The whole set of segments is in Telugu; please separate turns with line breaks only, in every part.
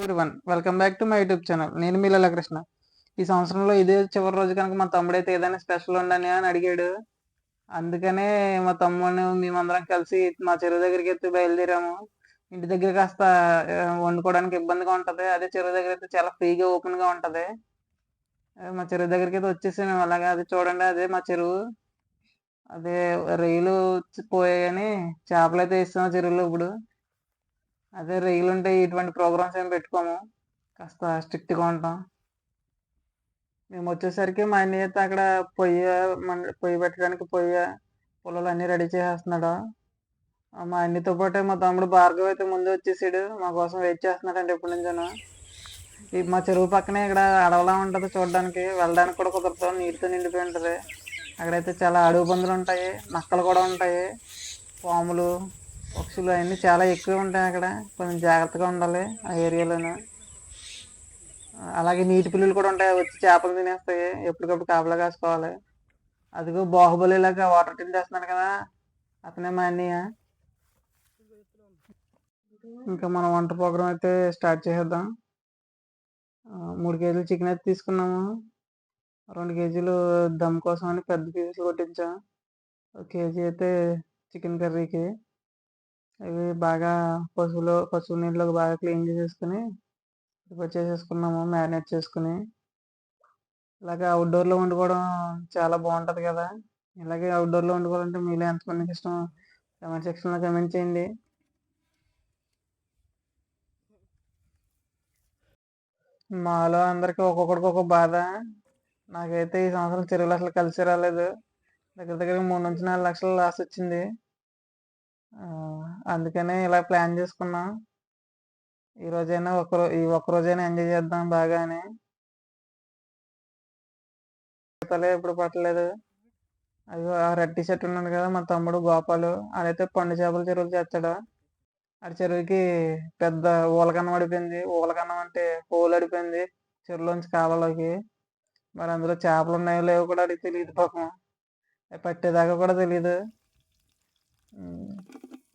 Everyone welcome back to my YouTube channel నేను మీ కృష్ణ ఈ సంవత్సరంలో ఇదే చివరి రోజు కనుక మా తమ్ముడైతే ఏదైనా స్పెషల్ ఉండని అని అడిగాడు. అందుకనే మా తమ్ముడిని మేమందరం కలిసి మా చెరువు దగ్గరికి అయితే బయలుదేరాము. ఇంటి దగ్గర కాస్త వండుకోవడానికి ఇబ్బందిగా ఉంటుంది. అదే చెరువు దగ్గర అయితే చాలా ఫ్రీగా ఓపెన్గా ఉంటది మా చెరువు దగ్గరికి అయితే వచ్చేసి మేము అలాగే అది చూడండి అదే మా చెరువు. అదే రొయ్యలు పోయాయని చేపలు అయితే వేస్తాం చెరువులో ఇప్పుడు. అదే రొయ్యలు ఉంటే ఇటువంటి ప్రోగ్రామ్స్ ఏం పెట్టుకోము. కాస్త స్ట్రిక్ట్గా ఉంటాం. మేము వచ్చేసరికి మా అన్నయ్య అయితే అక్కడ పొయ్యి మండ- పొయ్యి పెట్టడానికి పొయ్యి పొలాలు అన్నీ రెడీ చేసేస్తున్నాడు. మా అన్నితో పాటే మా తమ్ముడు భార్గవ్ అయితే ముందు వచ్చేసాడు. మా కోసం వెయిట్ చేస్తున్నాడు అంటే ఎప్పటి నుంచోను. ఈ మా చెరువు పక్కనే ఇక్కడ అడవులా ఉంటుంది చూడడానికి. వెళ్ళడానికి కూడా కుదరదు. నీటితో నిండిపోయి ఉంటుంది. అక్కడైతే చాలా అడవి పందులు ఉంటాయి. నక్కలు కూడా ఉంటాయి. పాములు పక్షులు అవన్నీ చాలా ఎక్కువ ఉంటాయి అక్కడ. కొంచెం జాగ్రత్తగా ఉండాలి ఆ ఏరియాలోనే. అలాగే నీటి పిల్లులు కూడా ఉంటాయి వచ్చి చేపలు తినేస్తాయి. ఎప్పటికప్పుడు కాపలా కాసుకోవాలి. అదిగో బాహుబలి లాగా వాటర్ టిన్ చేస్తున్నాడు కదా అతనే మా అన్నయ్య. ఇంకా మన వంట ప్రోగ్రామ్ అయితే స్టార్ట్ చేసేద్దాం. మూడు కేజీలు చికెన్ అయితే తీసుకున్నాము. రెండు కేజీలు దమ్ కోసం అని పెద్ద పీసులు కొట్టించాం. ఒక కేజీ అయితే చికెన్ కర్రీకి. ఇవి బాగా పసుపులో పసుపు నీళ్ళలో బాగా క్లీన్ చేసేసుకుని ప్రిపేర్ చేసేసుకున్నాము మ్యారినేట్ చేసుకుని. ఇలాగే అవుట్డోర్లో వండుకోవడం చాలా బాగుంటుంది కదా. ఇలాగే అవుట్డోర్లో వండుకోవాలంటే మీలో ఎంతమందికి ఇష్టం? కమెంట్ సెక్షన్లో కమెంట్ చేయండి. మాలో అందరికీ ఒక్కొక్కడికి ఒక్కొక్క బాధ. నాకైతే ఈ సంవత్సరం చెరువులు అసలు కలిసి రాలేదు. దగ్గర దగ్గర మూడు నుంచి నాలుగు లక్షలు లాస్ వచ్చింది. ఆ, అందుకనే ఇలా ప్లాన్ చేసుకున్నాం. ఈ రోజైనా ఒక ఈ ఒక్క రోజైనా ఎంజాయ్ చేద్దాం బాగా అని. తలే ఇప్పుడు పట్టలేదు. అయ్యో ఆ రెడ్ టీ షర్ట్ ఉన్నాడు కదా మా తమ్ముడు గోపాలు. అదైతే పండు చేపల చెరువులు చేస్తాడు. ఆ చెరువుకి పెద్ద ఊలకన్నం అడిపోయింది ఊలకన్నం అంటే పూలు అడిపోయింది చెరువులోంచి కాలంలోకి మరి అందులో చేపలు ఉన్నాయో లేవో కూడా అడిగి తెలియదు పాపం. పట్టేదాకా కూడా తెలియదు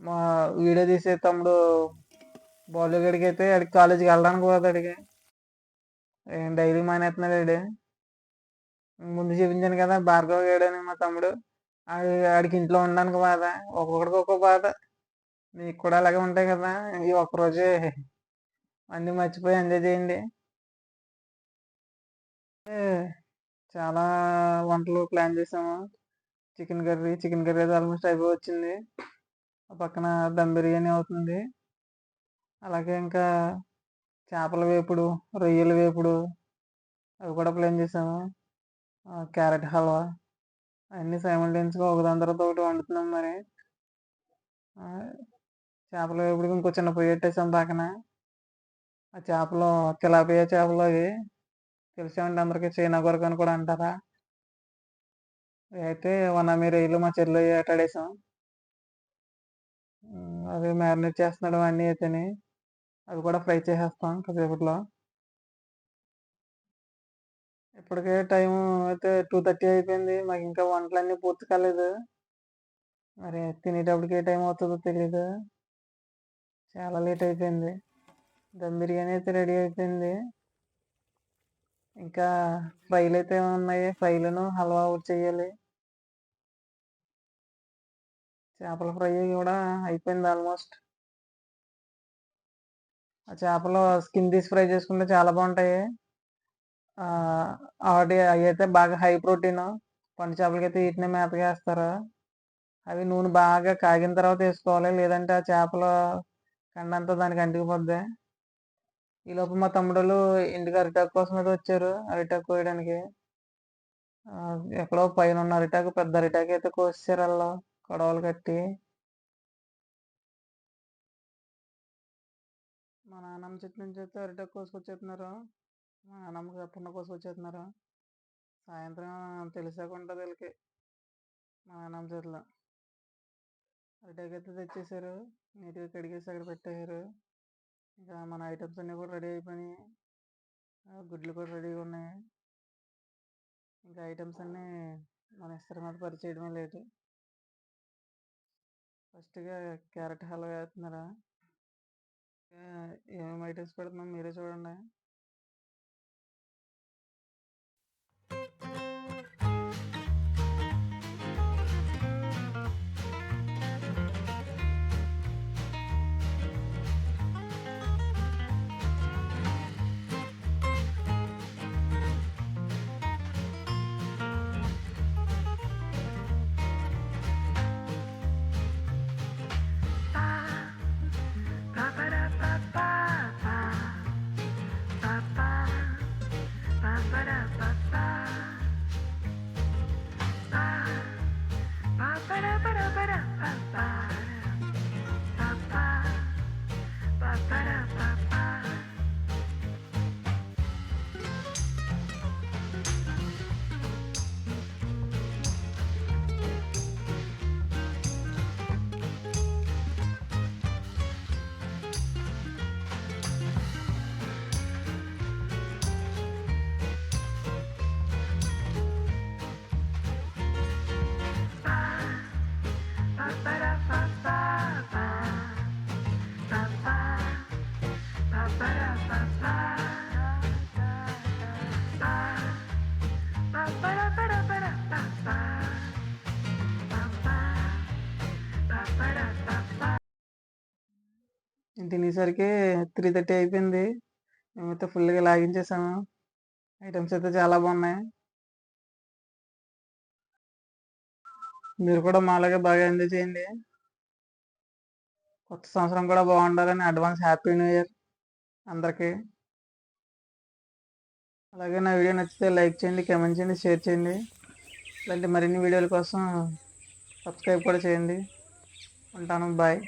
మా వీడియో తీసే తమ్ముడు బాలుగడికి అయితే అడిగి కాలేజీకి వెళ్ళడానికి పోదు అడిగి డైలీ మానేస్తున్నాడు ఆడు ముందు చూపించాను కదా భార్గవ్ గాడని మా తమ్ముడు. ఆడి ఆడికి ఇంట్లో ఉండడానికి బాధ ఒక్కొక్కడికి ఒక్కొక్క బాధ. మీకు కూడా అలాగే ఉంటాయి కదా ఈ ఒక్కరోజే అన్ని మర్చిపోయి ఎంజాయ్ చేయండి. చాలా వంటలు ప్లాన్ చేసాము. చికెన్ కర్రీ చికెన్ కర్రీ అయితే ఆల్మోస్ట్ అయిపోయి వచ్చింది. పక్కన దమ్ బిర్యానీ అవుతుంది. అలాగే ఇంకా చేపల వేపుడు రొయ్యల వేపుడు అవి కూడా ప్లాన్ చేసాము. క్యారెట్ హల్వా అన్నీ సైమల్టేనియస్గా ఒకదాని తర్వాత ఒకటి వండుతున్నాం మరి. చేపల వేపుడు ఇంకో చిన్న పొయ్యి పెట్టేసాం పక్కన. ఆ చేపలు తిలాపియా చేపలు అవి తెలిసామండి అందరికీ చైనా కొరకు అని కూడా అంటారా? అయితే వన్ అమీ రొయ్యలు మా చెల్లి ఏటాడేసాం అవి మ్యారినేట్ చేస్తున్నాడు అన్నీ అయితేని. అవి కూడా ఫ్రై చేసేస్తాం కాసేపట్లో. ఇప్పటికే టైం అయితే టూ థర్టీ అయిపోయింది. మాకు ఇంకా వంటలన్నీ పూర్తి కాలేదు. మరి తినేటప్పటికి ఏ టైం అవుతుందో తెలీదు. చాలా లేట్ అయిపోయింది. దమ్ బిర్యానీ అయితే రెడీ అయిపోయింది. ఇంకా ఫ్రైలు అయితే ఉన్నాయి? ఫ్రైలను హల్వా ఒకటి చేయాలి. చేపల ఫ్రై కూడా అయిపోయింది ఆల్మోస్ట్. ఆ చేపలు స్కిన్ తీసి ఫ్రై చేసుకుంటే చాలా బాగుంటాయి. ఆ, వాటి అవి అయితే బాగా హై ప్రోటీన్. పండు చేపలకి అయితే వీటిని మేతగా వేస్తారు. అవి నూనె బాగా కాగిన తర్వాత వేసుకోవాలి. లేదంటే ఆ చేపల కండంతా దానికి అంటుకుపోద్ది. ఈలోపు మా తమ్ముడు ఇంటికి అరిటాకు కోసం అయితే వచ్చారు. అరిటాకు కోయడానికి. ఎక్కడో పైన ఉన్న అరిటాకు పెద్ద అరిటాకు అయితే కోసారు వాళ్ళు. గొడవలు కట్టి మా నాన్నమ్మ చెట్టు నుంచి అయితే అరిటాకు కోసుకొచ్చేస్తున్నారు మా నాన్నమ్మకి ఎప్పుడు కోసుకొచ్చేస్తున్నారు సాయంత్రం తెలిసాక ఉంటుంది వీళ్ళకి మా నాన్నమ్మ చేతిలో. అరిటాకు అయితే తెచ్చేసారు నీట్గా కడిగేసి అక్కడ పెట్టేశారు. ఇంకా మన ఐటమ్స్ అన్నీ కూడా రెడీ అయిపోయినాయి. గుడ్లు కూడా రెడీగా ఉన్నాయి. ఇంకా ఐటమ్స్ అన్నీ మన ఇస్తారు మీద పరిచేయడమే లేదు. ఫస్ట్గా క్యారెట్ హల్వా వేస్తున్నారా? ఏమేమి ఐటమ్స్ పెడుతున్నాం మీరే చూడండి. తినేసరికి త్రీ థర్టీ అయిపోయింది. మేమైతే ఫుల్గా లాగించేసాము. ఐటమ్స్ అయితే చాలా బాగున్నాయి. మీరు కూడా మాలాగే బాగా ఎంజాయ్ చేయండి. కొత్త సంవత్సరం కూడా బాగుండాలని అడ్వాన్స్ హ్యాపీ న్యూ ఇయర్ అందరికీ. అలాగే నా వీడియో నచ్చితే లైక్ చేయండి కామెంట్ చేయండి షేర్ చేయండి. ఇలాంటి మరిన్ని వీడియోల కోసం సబ్స్క్రైబ్ కూడా చేయండి. ఉంటాను బాయ్